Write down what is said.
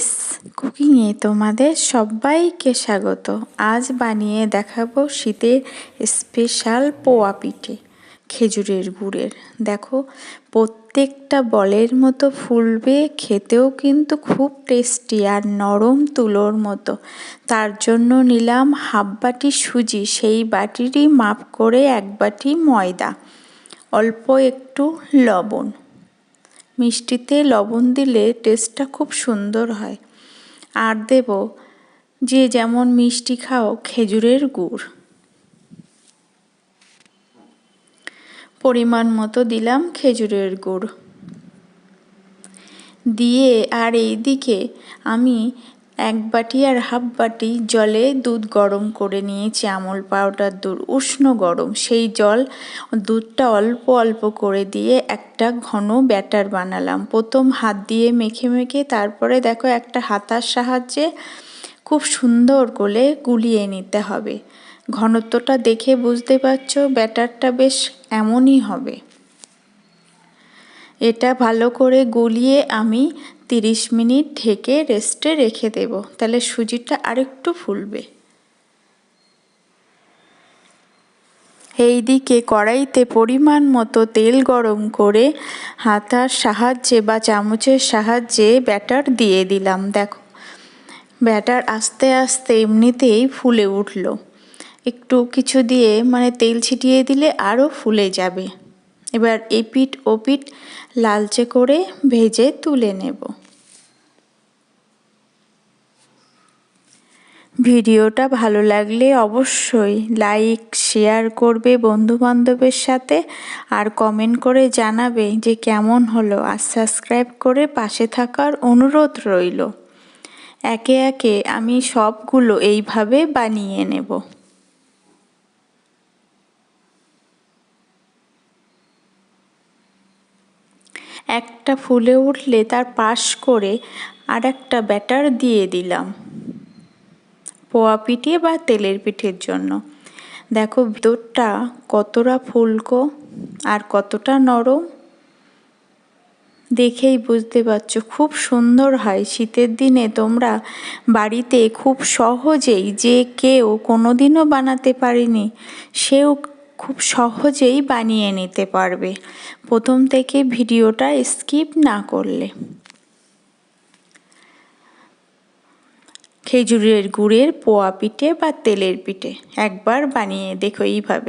S কুকিংয়ে তোমাদের সবাইকে স্বাগত। আজ বানিয়ে দেখাবো শীতের স্পেশাল পোয়া পিঠে, খেজুরের গুড়ের। দেখো, প্রত্যেকটা বলের মতো ফুলবে, খেতেও কিন্তু খুব টেস্টি আর নরম তুলোর মতো। তার জন্য নিলাম হাফ বাটি সুজি, সেই বাটিরই মাপ করে এক বাটি ময়দা, অল্প একটু লবণ। মিষ্টিতে লবণ দিলে টেস্টটা খুব সুন্দর হয়। আর দেব যে যেমন মিষ্টি খাও খেজুরের গুড়। পরিমাণ মতো দিলাম খেজুরের গুড়। দিয়ে আর এই দিকে আমি এক বাটি আর হাফ বাটি জলে দুধ গরম করে নিয়েছি, আমল পাউডার দুধ, উষ্ণ গরম। সেই জল দুধটা অল্প অল্প করে দিয়ে একটা ঘন ব্যাটার বানালাম। প্রথম হাত দিয়ে মেখে মেখে তারপরে দেখো একটা হাতার সাহায্যে খুব সুন্দর করে গুলিয়ে নিতে হবে। ঘনত্বটা দেখে বুঝতে পারছ, ব্যাটারটা বেশ এমনই হবে। এটা ভালো করে গলিয়ে আমি তিরিশ মিনিট ঢেকে রেস্টে রেখে দেব। তাহলে সুজিটা আরেকটু ফুলবে। এই দিকে কড়াইতে পরিমাণ মতো তেল গরম করে হাতার সাহায্যে বা চামচের সাহায্যে ব্যাটার দিয়ে দিলাম। দেখো, ব্যাটার আস্তে আস্তে এমনিতেই ফুলে উঠল। একটু কিছু দিয়ে মানে তেল ছিটিয়ে দিলে আরও ফুলে যাবে। এবার এপিট ওপিট লালচে করে ভেজে তুলে নেব। ভিডিওটা ভালো লাগলে অবশ্যই লাইক, শেয়ার করবে বন্ধুবান্ধবের সাথে আর কমেন্ট করে জানাবে যে কেমন হলো আর সাবস্ক্রাইব করে পাশে থাকার অনুরোধ রইল। একে একে আমি সবগুলো এইভাবে বানিয়ে নেব। একটা ফুলে উঠলে তার পাশ করে আর একটা ব্যাটার দিয়ে দিলাম। পোয়া পিঠে বা তেলের পিঠের জন্য। দেখো, ভিতরটা কতটা ফুলকো আর কতটা নরম। দেখেই বুঝতে পারছ, খুব সুন্দর হয়। শীতের দিনে তোমরা বাড়িতে খুব সহজেই যে কেউ কোনোদিনও বানাতে পারেনি, সেও খুব সহজেই বানিয়ে নিতে পারবে। প্রথম থেকে ভিডিওটা স্কিপ না করলে। খেজুরের গুড়ের পোয়া পিঠে বা তেলের পিঠে। একবার বানিয়ে দেখো এইভাবে।